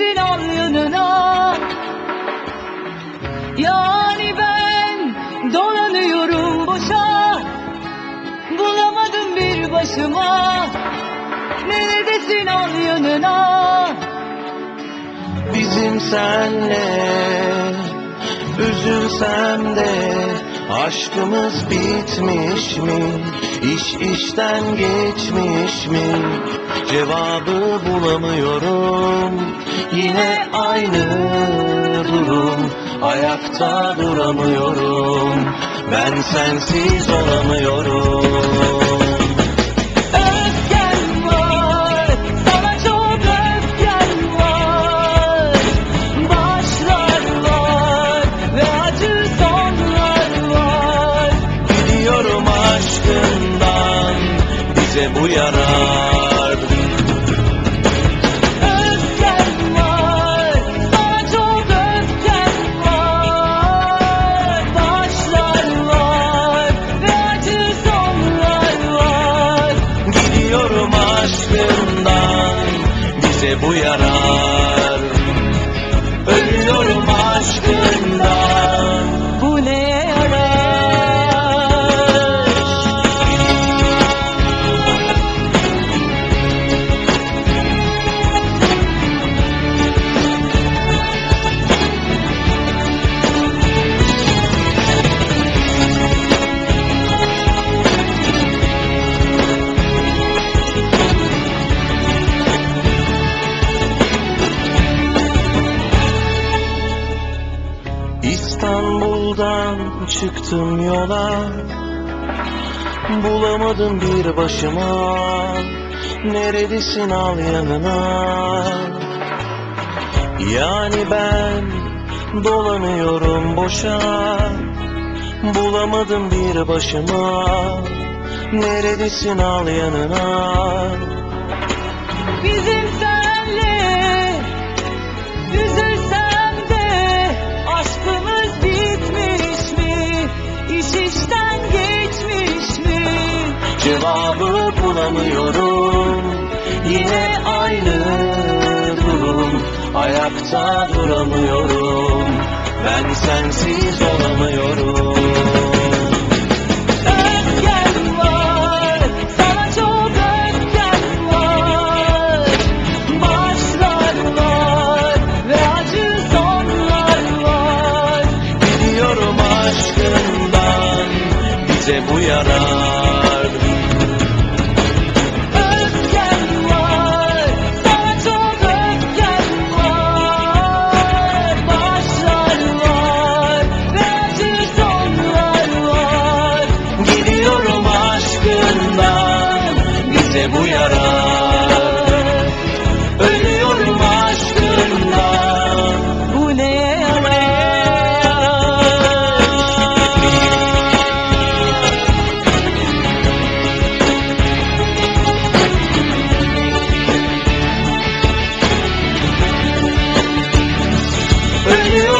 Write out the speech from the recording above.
filan yanına Yani ben dolanıyorum boşa. Bulamadım bir başıma. Neredesin al yanına Bizim senle Üzülsem de Aşkımız bitmiş mi? İş işten geçmiş mi? Cevabı bulamıyorum. Yine aynı durum. Ayakta duramıyorum. Ben sensiz olamıyorum bize bu yarar. Var Sana çok var. Başlar var Ve acı sonlar var. Gidiyorum aşkından bize bu yarar. Ölüyorum aşkından çıktım yola Bulamadım bir başıma. Neredesin al yanına? Yani ben dolanıyorum boşa Bulamadım bir başıma. Neredesin al yanına? Bizim senle Cevabı bulamıyorum Yine aynı durum. Ayakta duramıyorum. Ben sensiz olamıyorum. Öfkem var Hallelujah.